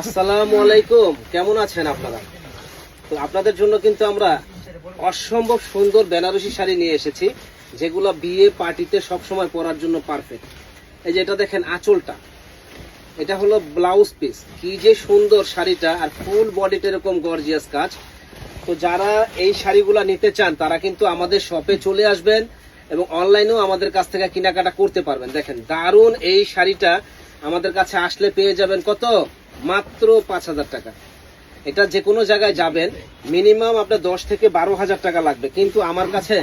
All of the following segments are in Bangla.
আসসালামু আলাইকুম কেমন আছেন আপনারা? তো আপনাদের জন্য কিন্তু আমরা অসম্ভব সুন্দর বেনারসি শাড়ি নিয়ে এসেছি, যেগুলো বিয়ে পার্টিতে সবসময় পরার জন্য পারফেক্ট এই যে এটা দেখেন আঁচলটা। এটা হলো ব্লাউজ পিস কি যে সুন্দর শাড়িটা আর ফুল বডিতে এরকম গর্জিয়াস কাজ। তো যারা এই শাড়িগুলো নিতে চান, তারা কিন্তু আমাদের শপে চলে আসবেন এবং অনলাইনেও আমাদের কাছ থেকে কেনাকাটা করতে পারবেন। দেখেন দারুণ এই শাড়িটা আমাদের কাছে আসলে পেয়ে যাবেন কত? মাত্র পাঁচ হাজার টাকা। এটা যে কোনো জায়গায় যাবেন মিনিমাম আপনার দশ থেকে বারো হাজার টাকা লাগবে। কিন্তু আমার কাছে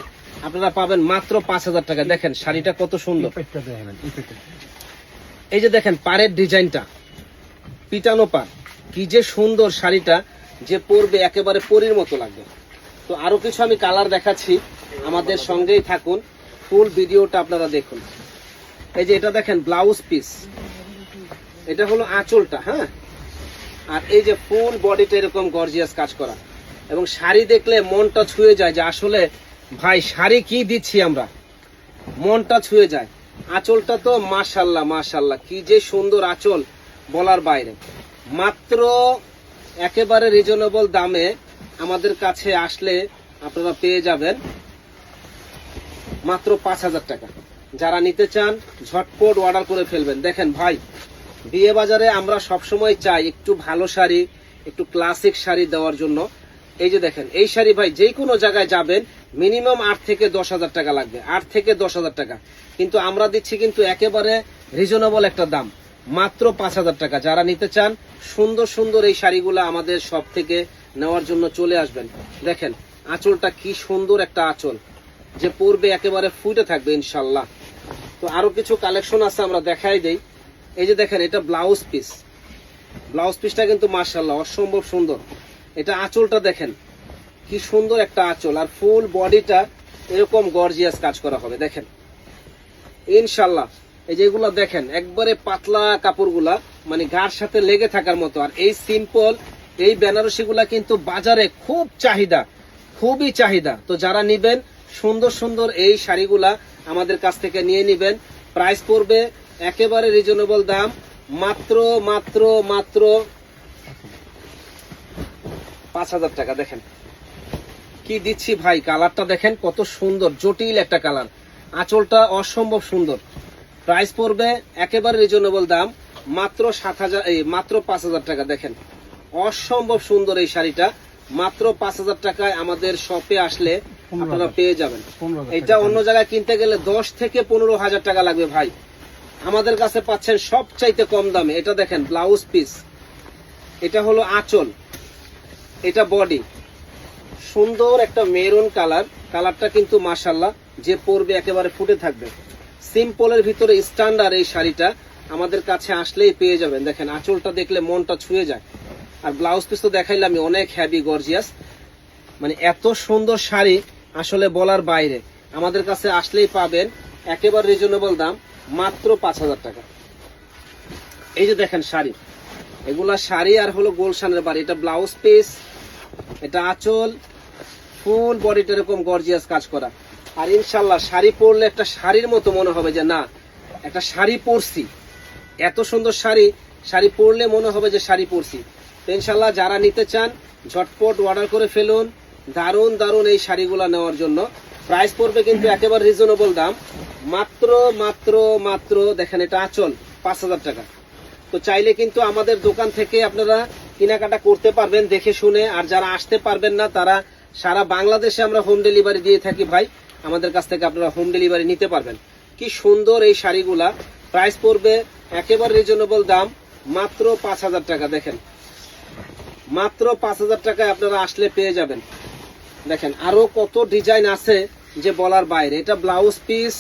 আপনারা পাবেন মাত্র পাঁচ হাজার টাকা। দেখেন শাড়িটা কত সুন্দর। এই যে দেখেন পাড়ের ডিজাইনটা। পিটানো পার কি যে সুন্দর শাড়িটা যে পরবে একেবারে পরির মতো লাগবে। তো আরও কিছু আমি কালার দেখাচ্ছি। আমাদের সঙ্গেই থাকুন। ফুল ভিডিওটা আপনারা দেখুন। এই যে এটা দেখেন ব্লাউজ পিস। এটা হলো আঁচলটা হ্যাঁ? আর এই যে ফুল বডিটা এরকম গর্জিয়াস কাজ করা। এবং শাড়ি দেখলে মনটা ছুঁয়ে যায় যে আসলে, ভাই, শাড়ি কি দিচ্ছি আমরা? মনটা ছুঁয়ে যায়। আঁচলটা তো মাশাল্লাহ মাশাল্লাহ, কি যে সুন্দর আঁচল বলার বাইরে। মাত্র একেবারে রিজনেবল দামে আমাদের কাছে আসলে আপনারা পেয়ে যাবেন মাত্র পাঁচ হাজার টাকা। যারা নিতে চান, ঝটপট অর্ডার করে ফেলবেন। দেখেন, ভাই বিয়ে বাজারে আমরা সবসময় চাই একটু ভালো শাড়ি, একটু ক্লাসিক শাড়ি দেওয়ার জন্য। এই যে দেখেন, এই শাড়ি ভাই যে কোনো জায়গায় যাবেন মিনিমাম আট থেকে দশ হাজার টাকা লাগবে। আট থেকে দশ হাজার টাকা। কিন্তু আমরা দিচ্ছি কিন্তু একেবারে রিজনেবল একটা দাম। মাত্র পাঁচ হাজার টাকা। যারা নিতে চান, সুন্দর সুন্দর এই শাড়িগুলো আমাদের সব থেকে নেওয়ার জন্য চলে আসবেন। দেখেন, আঁচলটা কি সুন্দর একটা আঁচল। যে পরবে একেবারে ফুটে থাকবে ইনশাল্লাহ। তো আরও কিছু কালেকশন আছে, আমরা দেখাই দেই। এই যে দেখেন, এটা ব্লাউজ পিস ব্লাউজ পিসটা কিন্তু মার্শাল্লাহ অসম্ভব সুন্দর। এটা আঁচলটা দেখেন, কি সুন্দর একটা আঁচল। আর ফুল বডিটা এরকম গর্জিয়াস কাজ করা হবে, দেখেন। ইনশাল্লাহ এই যেগুলো দেখেন, একবারে পাতলা কাপড়গুলা মানে গার সাথে লেগে থাকার মতো। আর এই সিম্পল এই বেনারসি গুলা কিন্তু বাজারে খুব চাহিদা, খুবই চাহিদা। তো যারা নিবেন, সুন্দর সুন্দর এই শাড়িগুলা আমাদের কাছ থেকে নিয়ে নিবেন। প্রাইস পড়বে একেবারে রিজনেবল দাম। মাত্র মাত্র মাত্র পাঁচ হাজার টাকা দেখেন। কি দিচ্ছি ভাই কালারটা দেখেন কত সুন্দর জটিল একটা কালার। আঁচলটা অসম্ভব সুন্দর। প্রাইস পড়বে একেবারে রিজনেবল দাম মাত্র সাত হাজার এই মাত্র পাঁচ হাজার টাকা দেখেন। অসম্ভব সুন্দর এই শাড়িটা। মাত্র পাঁচ হাজার টাকায় আমাদের শপে আসলে আপনারা পেয়ে যাবেন। এটা অন্য জায়গায় কিনতে গেলে দশ থেকে পনেরো হাজার টাকা লাগবে ভাই। আমাদের কাছে পাচ্ছেন সবচাইতে কম দামে। এটা দেখেন ব্লাউজ পিস এটা হলো আঁচল। এটা বডি সুন্দর একটা মেরুন কালার কালারটা কিন্তু মাসাল্লাহ যে পরবে একেবারে ফুটে থাকবে। সিম্পলের ভিতরে স্ট্যান্ডার্ড এই শাড়িটা আমাদের কাছে আসলেই পেয়ে যাবেন। দেখেন, আঁচলটা দেখলে মনটা ছুঁয়ে যায়। আর ব্লাউজ পিস তো দেখাইলাম, আমি অনেক হ্যাভি গর্জিয়াস মানে এত সুন্দর শাড়ি আসলে বলার বাইরে। আমাদের কাছে আসলেই পাবেন, একেবারে রিজনেবল দাম। মাত্র পাঁচ হাজার টাকা। এই যে দেখেন শাড়ি। এগুলা শাড়ি আর হলো গোলশানের বাড়ি। এটা ব্লাউজ পিস এটা আঁচল ফুল বডিটা এরকম গর্জিয়াস কাজ করা। আর ইনশাল্লাহ শাড়ি পরলে একটা শাড়ির মতো মনে হবে যে, না, একটা শাড়ি পরছি। এত সুন্দর শাড়ি শাড়ি পরলে মনে হবে যে শাড়ি পরছি। ইনশাল্লাহ যারা নিতে চান, ঝটপট অর্ডার করে ফেলুন। দারুণ দারুণ এই শাড়িগুলো নেওয়ার জন্য। প্রাইস পড়বে কিন্তু একেবারে রিজনেবল দাম। মাত্র মাত্র মাত্র, দেখেন এটা আচল, পাঁচ হাজার টাকা। তো চাইলে কিন্তু আমাদের দোকান থেকে আপনারা কেনাকাটা করতে পারবেন, দেখে শুনে। আর যারা আসতে পারবেন না, তারা সারা বাংলাদেশে আমরা হোম ডেলিভারি দিয়ে থাকি ভাই। আমাদের কাছ থেকে আপনারা হোম ডেলিভারি নিতে পারবেন। কি সুন্দর এই শাড়িগুলা। প্রাইস পড়বে একেবারে রিজনেবল দাম, মাত্র পাঁচ হাজার টাকা, দেখেন। মাত্র পাঁচ হাজার টাকায় আপনারা আসলে পেয়ে যাবেন। দেখেন আরও কত ডিজাইন আছে যে বলার বাইরে। এটা ব্লাউজ পিস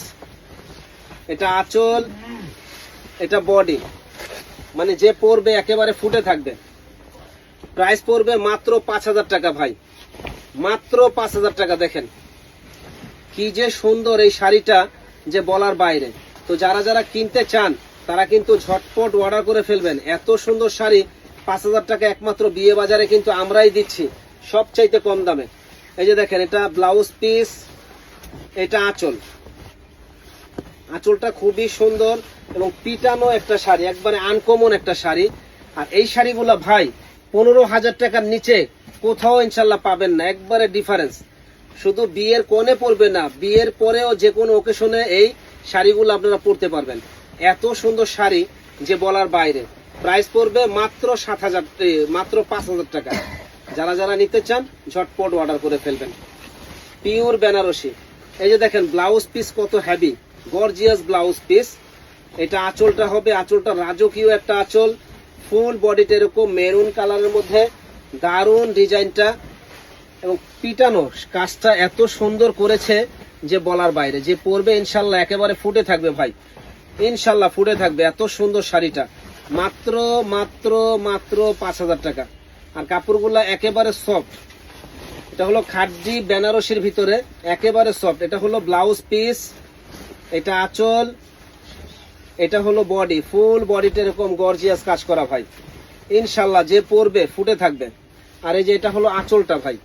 এটা আঁচল, এটা বডি মানে যে পরবে একেবারে ফুটে থাকবে। প্রাইস পড়বে মাত্র পাঁচ হাজার টাকা ভাই। মাত্র পাঁচ হাজার টাকা দেখেন। কি যে সুন্দর এই শাড়িটা যে বলার বাইরে। তো যারা যারা কিনতে চান, তারা কিন্তু ঝটপট অর্ডার করে ফেলবেন। এত সুন্দর শাড়ি, পাঁচ হাজার টাকা একমাত্র বিয়ে বাজারে কিন্তু আমরাই দিচ্ছি, সবচাইতে কম দামে। এই যে দেখেন, এটা ব্লাউজ পিস এটা আঁচল। আঁচলটা খুবই সুন্দর এবং পিটানো একটা শাড়ি, একবারে আনকমন একটা শাড়ি। আর এই শাড়িগুলো ভাই, পনেরো হাজার টাকার নিচে কোথাও ইনশাল্লাহ পাবেন না, একবারে ডিফারেন্স শুধু বিয়ের কোণে পরবে না, বিয়ের পরেও যে কোনো ওকেশনে এই শাড়িগুলো আপনারা পরতে পারবেন। এত সুন্দর শাড়ি যে বলার বাইরে। প্রাইস পড়বে মাত্র সাত হাজার মাত্র পাঁচ হাজার টাকা। যারা যারা নিতে চান, ঝটপট অর্ডার করে ফেলবেন। পিওর বেনারসি এই যে দেখেন ব্লাউজ পিস কত হেভি গর্জিয়াস ব্লাউজ পিস। এটা আঁচলটা হবে, আঁচলটা রাজকীয় একটা আঁচল। ফুল বডিটা এরকম মেরুন কালারের মধ্যে দারুণ ডিজাইনটা। এবং পিটানো কাজটা এত সুন্দর করেছে যে বলার বাইরে। যে পরবে ইনশাল্লাহ একেবারে ফুটে থাকবে ভাই। ইনশাল্লাহ ফুটে থাকবে এত সুন্দর শাড়িটা। মাত্র মাত্র মাত্র পাঁচ হাজার টাকা। আর কাপড়গুলা একেবারে সফট এটা হলো খাদ্যি বেনারসির ভিতরে একেবারে সফট এটা হলো ব্লাউজ পিস এটা আঁচল, এটা হলো বডি ফুল বডিতে এরকম গর্জিয়াস কাজ করা ভাই। ইনশাল্লাহ যে পরবে, ফুটে থাকবে। আর এই যে এটা হলো আঁচলটা ভাই।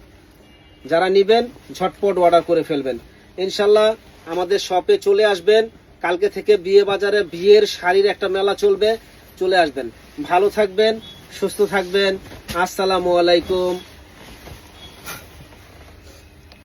যারা নিবেন, ঝটপট অর্ডার করে ফেলবেন। ইনশাল্লাহ আমাদের শপে চলে আসবেন। কালকে থেকে বিয়ে বাজারে বিয়ের শাড়ির একটা মেলা চলবে। চলে আসবেন। ভালো থাকবেন, সুস্থ থাকবেন। আসসালামু আলাইকুম।